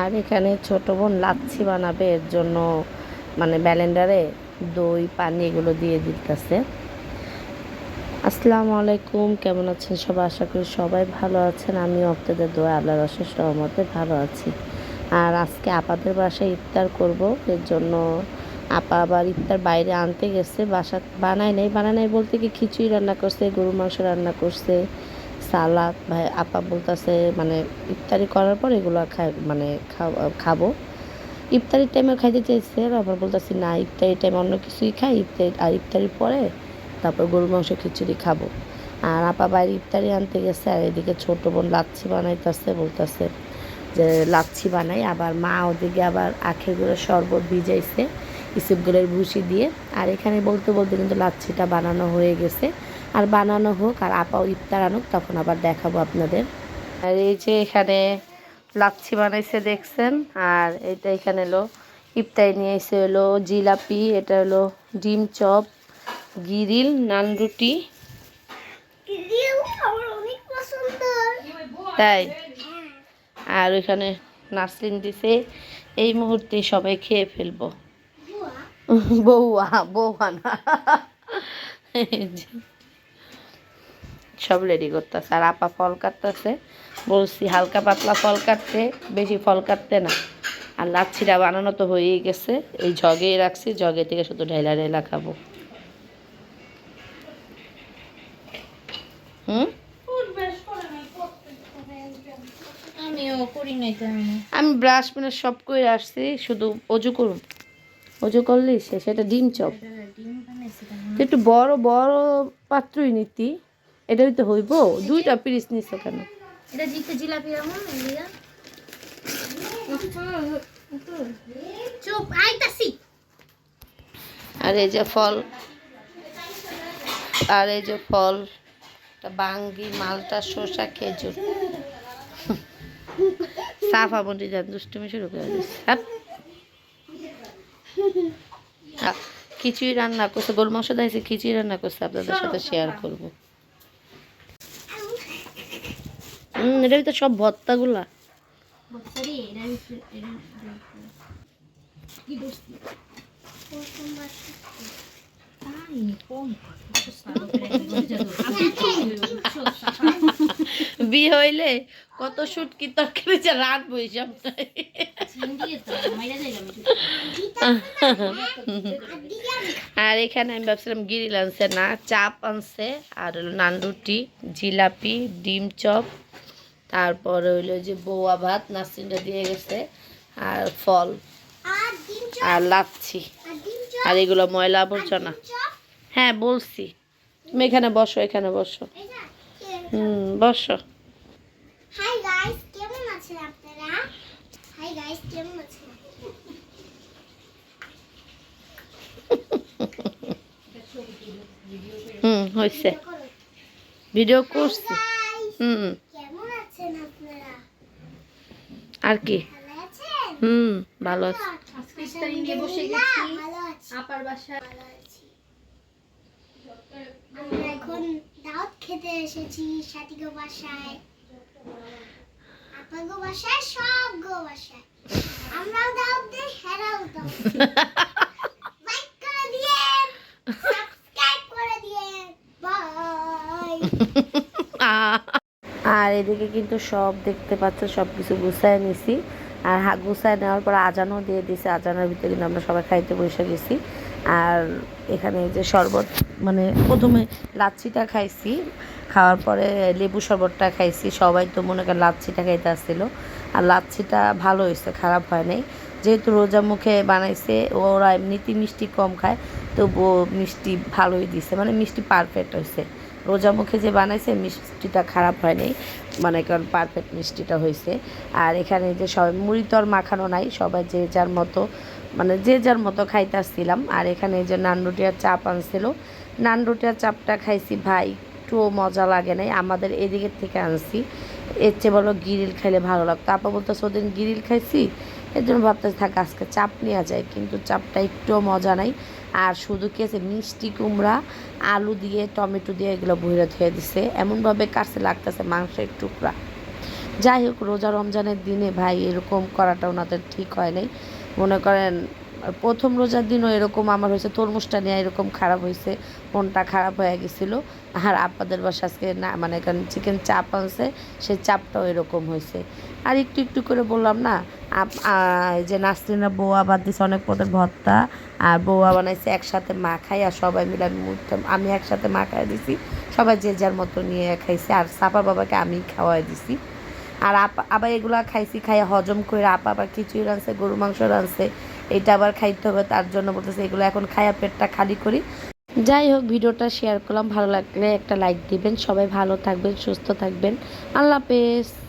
আর এখানে ছোট বোন লাচ্ছি বানাবে, এর জন্য মানে ব্যালেন্ডারে দই, পানি এগুলো দিয়ে দিতেছে। আসসালামু আলাইকুম, কেমন আছেন সবাই? আশা করি সবাই ভালো আছেন। আমি আপনাদের দোয়া, আল্লাহর অশেষ রহমতে ভালো আছি। আর আজকে আপাদের বাসায় ইফতার করব, এর জন্য আপা আবার ইফতার বাইরে আনতে গেছে, বাসা বানায় নাই বানায় নাই বলতে কি খিচুড়ি রান্না করছে গরু মাংস রান্না করছে। সালাদ, ভাই, আপা বলতেছে মানে ইফতারি করার পর এগুলো খাই মানে খাব। ইফতারির টাইমে খাইতে চাইছে, আবার বলতেছি, না ইফতারির টাইমে অন্য কিছুই খাই, ইফতারি, আর ইফতারির পরে তারপর গরু মাংস খিচুড়ি খাব। আর আপা বাইরে ইফতারি আনতে গেছে, আর এদিকে ছোটো বোন লাচ্ছি বানাইতেছে, বলতেছে যে, লাচ্ছি বানাই। আবার মা ওদিকে আবার আখের গুঁড়ো শরবত ভিজাইছে, ইসুপগুলোর ভুসি দিয়ে। আর এখানে বলতে বলতে কিন্তু লাচ্ছিটা বানানো হয়ে গেছে। আর বানানো হোক আর আপাও ইফতার আনুক তখন আবার দেখাবো আপনাদের। আর এই যে এখানে লাচ্ছি বানাইছে দেখছেন আর এটা এখানে হলো ইফতারি নিয়ে এসে হলো জিলাপি এটা হলো ডিম চপ গিরিল নান রুটি। তাই? আর ওইখানে নাসরিন দিছে এই মুহূর্তে সবাই খেয়ে ফেলব। বৌয়া? বৌয়া না। সব রেডি করতেছে। আর আপা ফল কাটতেছে। বলছি হালকা পাতলা ফল কাটতে বেশি ফল কাটতে না। আর লাচ্ছিটা বানানো তো হয়েই গেছে। এই জগেই রাখছি জগে থেকে শুধু ঢেলা ঢেলা খাব। হুম? আমি ব্রাশ মানে সব করে আসছি শুধু অজু করুন। অজু করলি সে সেটা ডিম চপ। একটু বড় বড় পাত্রই নিতি। এটাই তো হইব। দুইটা পিস নিছে কেন? এটা জিতে জিলাপি এমন এলিয়া চুপ আইতাছি। আর এই যে ফল আর এই যে ফল বাঙ্গি মালটা শসা খেজুর। সাফা বন্টি যান দুষ্টুমি শুরু করে দিচ্ছে হ্যাঁ খিচুড়ি রান্না করছে গোল মাংস দিয়েছে খিচুড়ি রান্না করছে আপনাদের সাথে শেয়ার করব। হুম এটা তো সব ভর্তাগুলা বিয়ে হইলে কত শুট কি তরকারি যে রাত বইসাম আর এখানে আমি ভাবছিলাম গিরিল আনছে না চাপ আনছে আর নান রুটি জিলাপি ডিম চপ। তারপর হইল যে বৌয়া ভাত নাসিনটা দিয়ে গেছে আর ফল আর লাচ্ছি। আর এগুলো ময়লা আবর্জনা। হ্যাঁ বলছি। তুমি এখানে বসো এখানে বসো। হুম বসো। হাই গাইস কেমন আছেন আপনারা? হাই গাইস কেমন আছেন? হুম হয়েছে ভিডিও করছি। হুম কেমন আছেন আপনারা আর কি? হুম ভালো আছে। আপার বাসায়। আমরা এখন দাওয়াত খেতে এসেছি বাসায়। আপাগো বাসায় সব গো বাসায়। আমরাও দাওয়াত দিই হেরাও দাও লাইক করে দিয়েন সাবস্ক্রাইব করে দিয়েন বাই আর এদিকে কিন্তু সব দেখতে পাচ্ছেন সব কিছু গুছায় নিছি। আর হা, গুছায় নেওয়ার পর আজানও দিয়ে দিছে, আজানের ভিতরে কিন্তু আমরা সবাই খাইতে বসে গেছি। আর এখানে যে শরবত মানে প্রথমে লাচ্ছিটা খাইছি, খাওয়ার পরে লেবু শরবতটা খাইছি। সবাই তো মনে করেন লাচ্ছিটা খাইতে আসছিল। আর লাচ্ছিটা ভালো হয়েছে, খারাপ হয় নাই। যেহেতু রোজা মুখে বানাইছে, ওরা এমনিতেই মিষ্টি কম খায়, তবুও মিষ্টি ভালোই দিছে মানে মিষ্টি পারফেক্ট হয়েছে। রোজা মুখে যে বানাইছে, মিষ্টিটা খারাপ হয়নি। মানে কারণ পারফেক্ট মিষ্টিটা হয়েছে আর এখানে যে সবাই মুড়ি তো আর মাখানো নাই, সবাই যে যার মতো মানে যে যার মতো খাইতে আসছিলাম আর এখানে যে নান রুটি আর চাপ আনছিল নান রুটি আর চাপটা খাইছি ভাই, একটুও মজা লাগে নাই। আমাদের এদিকের থেকে আনছি। এর চেয়ে বলো গিরিল খাইলে ভালো লাগতো। আপা বলতো ওদিন গিরিল খাইছি? এর জন্য ভাবতেছি, থাক, আজকে চাপ নেওয়া যায়, কিন্তু চাপটা একটুও মজা নাই। আর শুধু কি আছে, মিষ্টি কুমড়া, আলু দিয়ে, টমেটো দিয়ে এগুলো ভুইরা ধুয়ে দিছে। এমনভাবে কাছে লাগতেছে মাংসের টুকরা। যাই হোক, রোজা রমজানের দিনে ভাই এরকম করাটা ওনাদের ঠিক হয় নাই। মনে করেন প্রথম রোজার দিনও এরকম আমার হয়েছে, তরমুজটা নিয়ে এরকম খারাপ হয়েছে, মনটা খারাপ হয়ে গেছিল। আর আপাদের বাসা আজকে না মানে কারণ চিকেন চাপ আনছে, সে চাপটাও এরকম হয়েছে। আর একটু একটু করে বললাম না যে নাসরিনা বৌয়া বাদ দিছে অনেক পদের ভর্তা আর বৌয়া বানাইছে একসাথে মা খাই আর সবাই মিলে আমি আমি একসাথে মাখাই দিছি, সবাই যে যার মতো নিয়ে খাইছে, আর সাপা বাবাকে আমি খাওয়াই দিছি। আর আপা, আবার এগুলা খাইছি, খাইয়া হজম করে আপা আবার খিচুড়ি রাঁধছে গরু মাংস রাঁধছে এটা আবার খাইতে হবে, তার জন্য বলতেছে, এগুলো এখন খায়া পেটটা খালি করি। যাই হোক, ভিডিওটা শেয়ার করলাম, ভালো লাগলে একটা লাইক দিবেন। সবাই ভালো থাকবেন, সুস্থ থাকবেন। আল্লাহ হাফেজ।